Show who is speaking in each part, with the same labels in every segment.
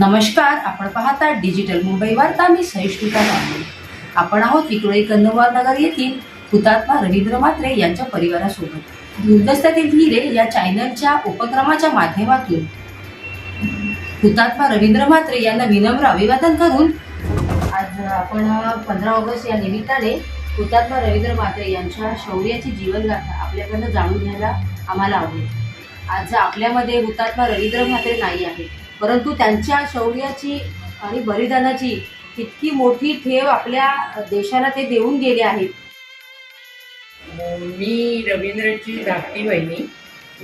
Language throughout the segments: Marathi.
Speaker 1: नमस्कार आपण पाहता डिजिटल मुंबई वार्ता मी सहिष्णुता कांबळे आपण आहोत विक्रोळी कन्नवार नगर येथील हुतात्मा रवींद्र म्हात्रे यांच्या परिवारासोबत. गुलदस्त्यातील हिरे या चॅनलच्या उपक्रमाच्या माध्यमातून. हुतात्मा रवींद्र म्हात्रे यांना विनम्र अभिवादन करून आज आपण पंधरा ऑगस्ट या निमित्ताने हुतात्मा रवींद्र म्हात्रे यांच्या शौर्याची जीवनगाथा आपल्याकडनं जाणून घ्यायला आम्हाला आवडेल. आज आपल्यामध्ये हुतात्मा रवींद्र म्हात्रे नाही आहे परंतु त्यांच्या शौर्याची आणि बलिदानाची इतकी मोठी ठेव आपल्या देशाला ते देऊन गेले आहेत.
Speaker 2: मी रवींद्रची धाकटी बहिणी.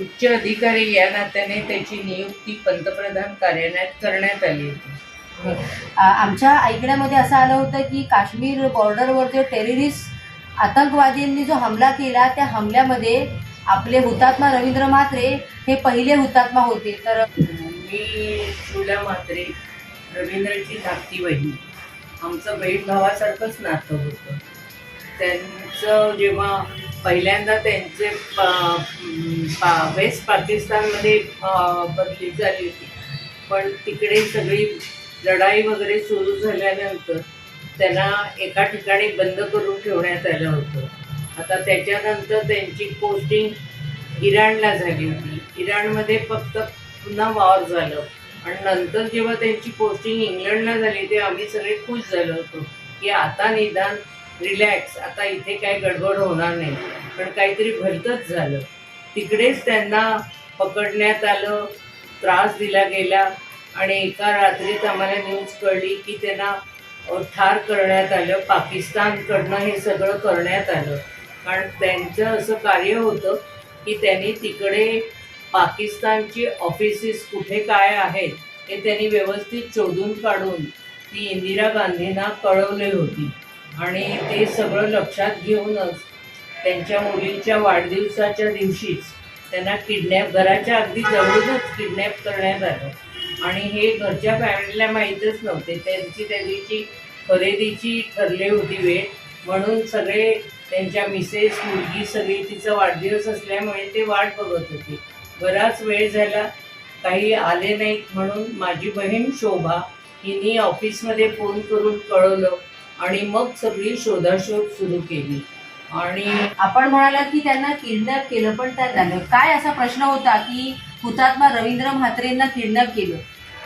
Speaker 2: उच्च अधिकारी या नात्याने त्याची नियुक्ती पंतप्रधान कार्यालयात करण्यात आली होती.
Speaker 1: आमच्या ऐकण्यामध्ये असं आलं होतं की काश्मीर बॉर्डरवर जो टेररिस्ट आतंकवादींनी जो हमला केला त्या हमल्यामध्ये आपले हुतात्मा रवींद्र म्हात्रे हे पहिले हुतात्मा होते. तर
Speaker 2: मी तुला मात्रे रवींद्रची धाकटी बहीण. आमचं बहीण भावासारखंच नातं होतं. त्यांचं जेव्हा पहिल्यांदा त्यांचे पा- पा- वेस्ट पाकिस्तानमध्ये बदली झाली होती. पण तिकडे सगळी लढाई वगैरे सुरू झाल्यानंतर त्यांना एका ठिकाणी बंद करून ठेवण्यात आलं होतं. आता त्याच्यानंतर त्यांची पोस्टिंग इराणला झाली होती. इराणमध्ये फक्त पुन्हा वॉर झालं. आणि नंतर जेव्हा त्यांची पोस्टिंग इंग्लंडला झाली ते आम्ही सगळे खुश झालो होतो की आता निदान रिलॅक्स आता इथे काय गडबड होणार नाही. पण काहीतरी भलतंच झालं. तिकडेच त्यांना पकडण्यात आलं त्रास दिला गेला आणि एका रात्रीत आम्हाला न्यूज कळली की त्यांना ठार करण्यात आलं पाकिस्तानकडनं हे सगळं करण्यात आलं. कारण त्यांचं असं कार्य होतं की त्यांनी तिकडे पाकिस्तानची ऑफिसेस कुठे काय आहेत हे त्यांनी व्यवस्थित शोधून काढून ती इंदिरा गांधींना कळवली होती. आणि ते सगळं लक्षात घेऊनच त्यांच्या मुलीच्या वाढदिवसाच्या दिवशीच त्यांना किडनॅप घराच्या अगदी जवळूनच किडनॅप करण्यात आलं. आणि हे घरच्या फॅमिलीला माहीतच नव्हते. त्यांची त्या दिवशी खरेदीची ठरली होती वेळ. म्हणून सगळे त्यांच्या मिसेस मुलगी सगळी तिचा वाढदिवस असल्यामुळे ते वाट बघत होती. बराच वेळ झाला काही आले नाहीत म्हणून माझी बहीण शोभा हिने ऑफिसमध्ये फोन करून कळवलं आणि मग सगळी शोधाशोध सुरू केली. आणि
Speaker 1: आपण म्हणाला की त्यांना किडनॅप केलं पण त्या झालं. काय असा प्रश्न होता की हुतात्मा रवींद्र म्हात्रेंना किडनॅप केलं?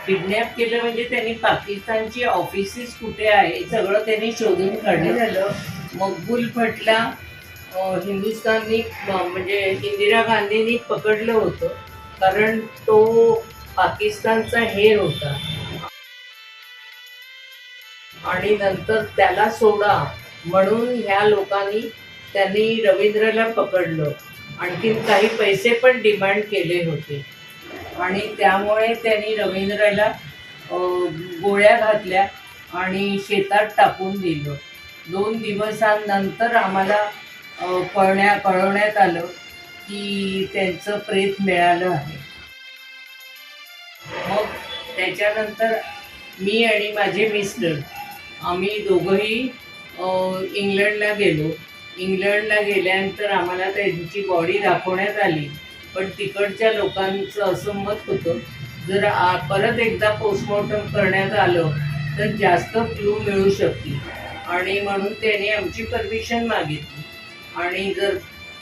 Speaker 2: किडनॅप केलं म्हणजे त्यांनी पाकिस्तानची ऑफिसेस कुठे आहे सगळं त्यांनी शोधून काढलं. झालं? मकबूल भटला अं, हिंदुस्थाननी म्हणजे इंदिरा गांधींनी पकडलं होतं कारण तो पाकिस्तानचा हेर होता. आणि नंतर त्याला सोडा म्हणून ह्या लोकांनी त्यांनी रवींद्रला पकडलं. आणखीन काही पैसे पण डिमांड केले होते. आणि त्यामुळे त्यांनी रवींद्रला गोळ्या घातल्या आणि शेतात टाकून दिलं. दोन दिवसांनंतर आम्हाला कळण्या कळवण्यात आलं की त्यांचं प्रेत मिळालं आहे. मग त्याच्यानंतर मी आणि माझे मिस्टर आम्ही दोघंही इंग्लंडला गेलो. इंग्लंडला गेल्यानंतर आम्हाला त्यांची बॉडी दाखवण्यात आली. पण तिकडच्या लोकांचं असं मत होतं जर आ- परत एकदा पोस्टमॉर्टम करण्यात आलं तर जास्त क्लू मिळू शकतील. आणि म्हणून त्याने आमची परमिशन मागितली. आणि जर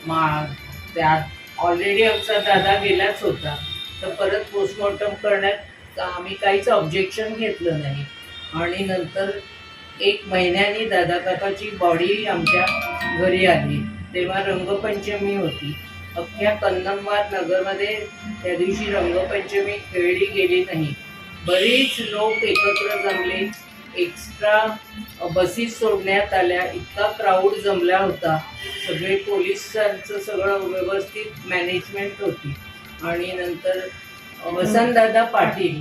Speaker 2: मा त्यात ऑलरेडी आमचा दादा गेलाच होता तर परत पोस्टमॉर्टम करण्यात आम्ही काहीच ऑब्जेक्शन घेतलं नाही. आणि नंतर एक महिन्याने दादा काकाची बॉडी आमच्या घरी आली. तेव्हा रंगपंचमी होती. अख्ख्या कन्नमवार नगरमध्ये त्या दिवशी रंगपंचमी खेळली गेली नाही. बरेच लोक एकत्र जमले. एक्स्ट्रा बसीस सोडण्यात आल्या इतका क्राऊड जमला होता. सगळे पोलिसांचं सगळं व्यवस्थित मॅनेजमेंट होती. आणि नंतर वसंतदादा पाटील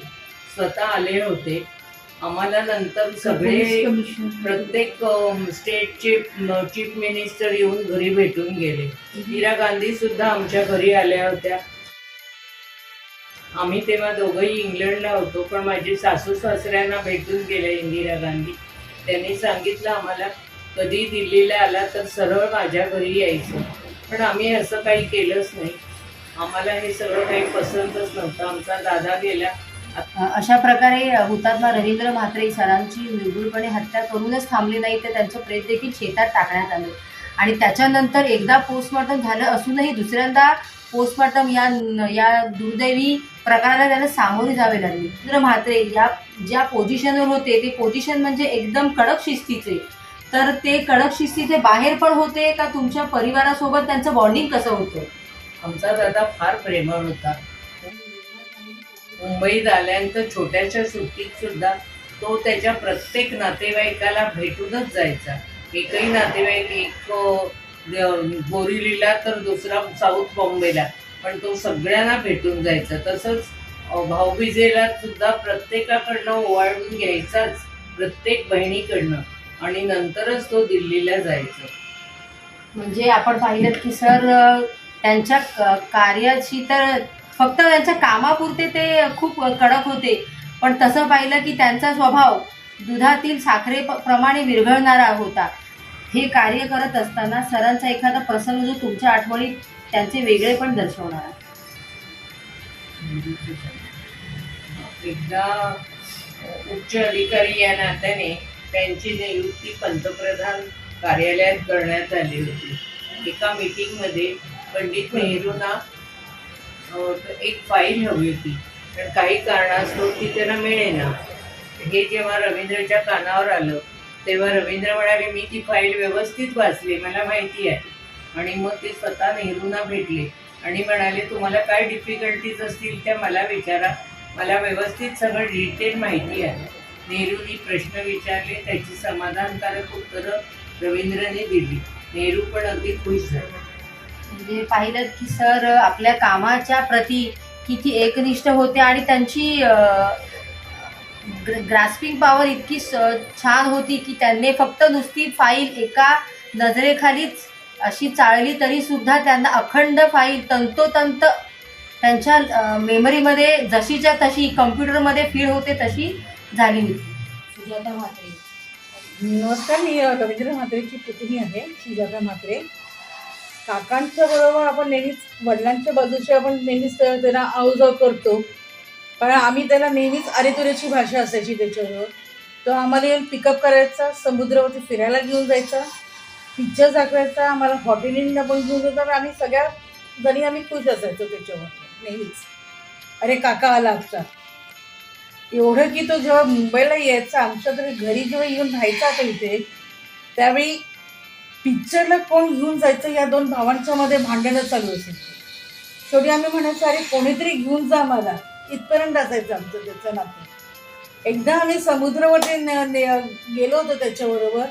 Speaker 2: स्वतः आले होते. आम्हाला नंतर सगळे प्रत्येक स्टेटचे चीफ मिनिस्टर येऊन घरी भेटून गेले. इंदिरा गांधी सुद्धा आमच्या घरी आल्या होत्या. आम्ही तेव्हा दोघंही इंग्लंडला होतो पण माझे सासू सासऱ्यांना भेटून गेले इंदिरा गांधी. त्यांनी सांगितलं आम्हाला कधी दिल्लीला आला तर सरळ माझ्या घरी यायचं. पण आम्ही असं काही केलंच नाही. आम्हाला हे सगळं काही पसंतच नव्हतं. आमचा दादा गेला.
Speaker 1: अशा प्रकारे हुतात्मा रवींद्र म्हात्रे सरांची निर्भूळपणे हत्या करूनच थांबली नाही तर त्यांचं प्रेत देखील शेतात टाकण्यात आलं. आणि त्याच्यानंतर एकदा पोस्टमॉर्टम झालं असूनही दुसऱ्यांदा पोस्टमॉर्टम या या दुर्दैवी प्रकाराला त्याला सामोरे जावे लागले. तर म्हात्रे या ज्या पोझिशनवर होते ते पोझिशन म्हणजे एकदम कडक शिस्तीचे. तर ते कडक शिस्तीचे बाहेर पण होते का तुमच्या परिवारासोबत त्यांचं बॉन्डिंग कसं होतं?
Speaker 2: आमचा दादा फार प्रेमळ होता. मुंबईत आल्यानंतर छोट्याशा सुट्टीत सुद्धा तो त्याच्या प्रत्येक नातेवाईकाला भेटूनच जायचा. एकही नातेवाईक एक बोरिवलीला तर दुसरा साऊथ बॉम्बेला पण तो सगळ्यांना भेटून जायचा. तसंच भाऊबीजेला सुद्धा प्रत्येकाकडनं ओवाळून घ्यायचाच प्रत्येक बहिणीकडनं आणि नंतरच तो दिल्लीला जायचा.
Speaker 1: म्हणजे आपण पाहिलं की सर त्यांच्या कार्याची तर फक्त त्यांच्या कामापुरते ते खूप कडक होते पण तसं पाहिलं की त्यांचा स्वभाव दुधातील साखरे प्रमाणे विरघळणारा होता. हे कार्य करत असताना सरांचा एखादा प्रसंग जो तुमच्या आठवणीत त्यांचे वेगळे पण दर्शवणारा
Speaker 2: एकदा उच्च अधिकारी या नात्याने त्यांची नियुक्ती पंतप्रधान कार्यालयात करण्यात आली होती. एका मीटिंगमध्ये पंडित नेहरूंना एक फाईल हवी होती. पण काही कारणास्तव ती त्यांना मिळेना. हे जेव्हा रवींद्रच्या कानावर आलं तेव्हा रवींद्र म्हणाले मी ती फाईल व्यवस्थित वाचली मला माहिती आहे. आणि मग ते स्वतः नेहरूंना भेटले आणि म्हणाले तुम्हाला काय डिफिकल्टीज असतील त्या मला विचारा. मला व्यवस्थित सगळं डिटेल माहिती आहे. नेहरूंनी प्रश्न विचारले त्याची समाधानकारक उत्तरं रवींद्रने दिली. नेहरू पण अगदी खुश झाले.
Speaker 1: म्हणजे पाहिलं की सर आपल्या कामाच्या प्रती किती एकनिष्ठ होते आणि त्यांची ग्रास्पिंग पॉवर इतकी स- छान होती की त्यांनी फक्त नुसती फाईल एका नजरेखालीच अशी चाळली तरी सुद्धा त्यांना अखंड फाईल तंतोतंत त्यांच्या मेमरीमध्ये जशीच्या तशी कम्प्युटरमध्ये फीड होते तशी झाली होती. सुजाता म्हात्रे.
Speaker 3: नमस्कार मी रवींद्र म्हात्रेची पुतणी आहे सुजाता म्हात्रे. काकांच्या बरोबर आपण नेहमीच वडिलांच्या बाजूचे आपण नेहमीच त्या- त्यांना आवजाव करतो. पण आम्ही त्याला नेहमीच अरेतुरेची भाषा असायची त्याच्यावर. तो आम्हाला येऊन पिकअप करायचा समुद्रावरती फिरायला घेऊन जायचा पिक्चर दाखवायचा आम्हाला हॉटेलिंगला पण घेऊन जायचा आणि आम्ही सगळ्या जणी आम्ही खुश असायचो त्याच्यावर नेहमीच. अरे काका आला आमचा. एवढं की तो जेव्हा मुंबईला यायचा आमच्या तरी घरी जेव्हा येऊन राहायचा तो इथे त्यावेळी पिक्चरला कोण घेऊन जायचं या दोन भावांच्या मध्ये भांडणं चालू असायची. शेवटी आम्ही म्हणायचो अरे कोणीतरी घेऊन जा मला इथपर्यंत असायचं आमचं त्याचं नातं. एकदा आम्ही समुद्रावरती ने- गेलो होतो त्याच्याबरोबर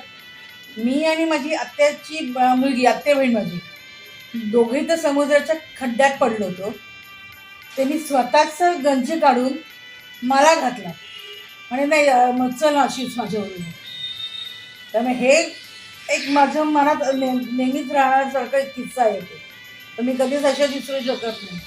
Speaker 3: मी आणि माझी आत्याची मुलगी आत्या बहीण माझी दोघे तर समुद्राच्या खड्ड्यात पडलो होतो. त्यांनी स्वतःच गंजी काढून मला घातला. म्हणे नाही मग चल अशीच माझ्यावरून त्यामुळे हे एक माझ्या मनात नेहमीच राहण्यासारखा किस्सा आहे तो. तर मी कधीच अशा विसरू शकत नाही.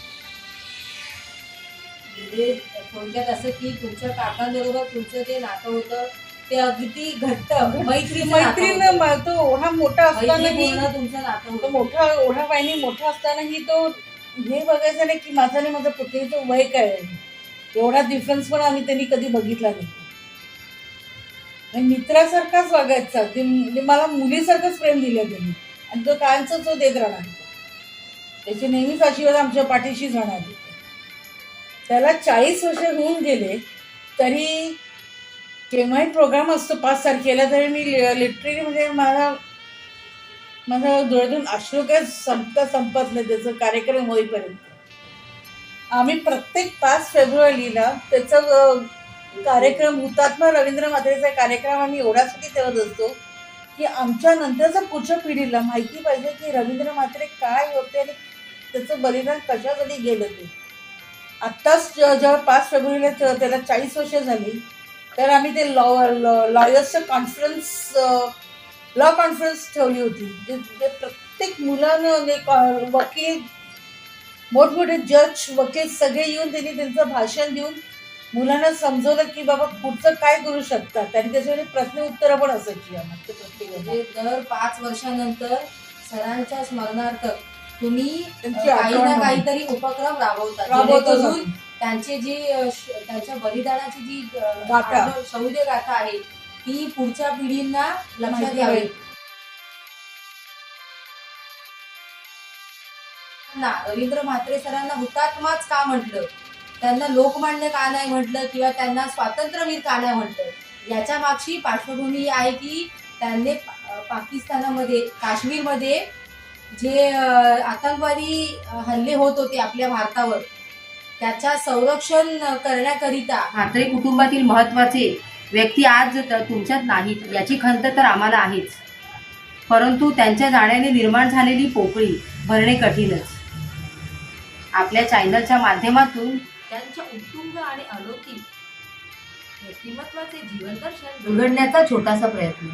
Speaker 1: म्हणजे थोडक्यात असं की तुमच्या काकांबरोबर तुमचं जे नातं होतं ते अगदी घट्ट मैत्री
Speaker 3: मैत्रीनं मा- तो ओढा मोठा असतानाही
Speaker 1: तुमचं नातं होतं.
Speaker 3: मोठा ओढा वाहिनी मोठा असतानाही तो हे बघायचं नाही की माझं आणि माझं पुतणीचं वय काय एवढा डिफरन्स पण आम्ही त्यांनी कधी बघितला नाही. आणि मित्रासारखाच वागायचा. ते म्हणजे मला मुलीसारखंच प्रेम दिलं त्यांनी. आणि तो कायमचा तो देत राहणार. त्याचे नेहमीच आशीर्वाद आमच्या पाठीशी जाणार. त्याला चाळीस वर्ष होऊन गेले तरी केव्हाही प्रोग्राम असतो पाच तारखेला तरी मी लिटरली म्हणजे मला माझा डोळ्यातून अश्रू काय संपता संपत नाही त्याचं कार्यक्रम होईपर्यंत. आम्ही प्रत्येक पाच फेब्रुवारीला त्याचा कार्यक्रम हुतात्मा रवींद्र म्हात्रेचा कार्यक्रम आम्ही एवढ्यासाठी ठेवत असतो की आमच्या नंतरच्या पुढच्या पिढीला माहिती पाहिजे की रवींद्र म्हात्रे काय होते आणि त्याचं बलिदान कशासाठी गेलं ते. आत्ताच जेव्हा पाच फेब्रुवारीला त्याला चाळीस वर्ष झाली. तर आम्ही ते लॉ लॉयर्सचं कॉन्फरन्स लॉ कॉन्फरन्स ठेवली होती. जे जे प्रत्येक मुलानं वकील मोठमोठे जज वकील सगळे येऊन त्यांनी त्यांचं भाषण देऊन मुलांना समजवलं की बाबा पुढचं काय करू शकतात? त्यांनी त्याच्यामध्ये प्रश्न उत्तरं पण असायची आम्हाला. प्रत्येक
Speaker 1: म्हणजे दर पाच वर्षानंतर सरांच्या स्मरणार्थ तुम्ही काही ना. काहीतरी उपक्रम राबवता
Speaker 3: राबवतोच
Speaker 1: जेणेकरून
Speaker 3: आम्ही.
Speaker 1: त्यांचे जी त्यांच्या बलिदानाची जी शौर्य गाथा आहे ती पुढच्या पिढींना लक्षात
Speaker 3: माहिती
Speaker 1: यावी
Speaker 3: पाहिजे.
Speaker 1: ना रवींद्र म्हात्रे सरांना हुतात्माच का म्हटलं त्यांना लोकमान्य का नाही म्हटलं किंवा त्यांना स्वातंत्र्यवीर का नाही म्हटलं याच्या मागची पार्श्वभूमी ही आहे की त्यांनी पाकिस्तानामध्ये काश्मीरमध्ये जे आतंकवादी हल्ले होत होते आपल्या भारतावर त्याच्या संरक्षण करण्याकरिता म्हात्रे कुटुंबातील महत्त्वाचे व्यक्ती आज तर तुमच्यात नाहीत याची खंत तर आम्हाला आहेच. परंतु त्यांच्या जाण्याने निर्माण झालेली पोकळी भरणे कठीणच. आपल्या चॅनलच्या माध्यमातून त्यांच्या उत्तुंग आणि अलौकिक व्यक्तिमत्वाचे जीवनदर्शन उघडण्याचा छोटासा प्रयत्न.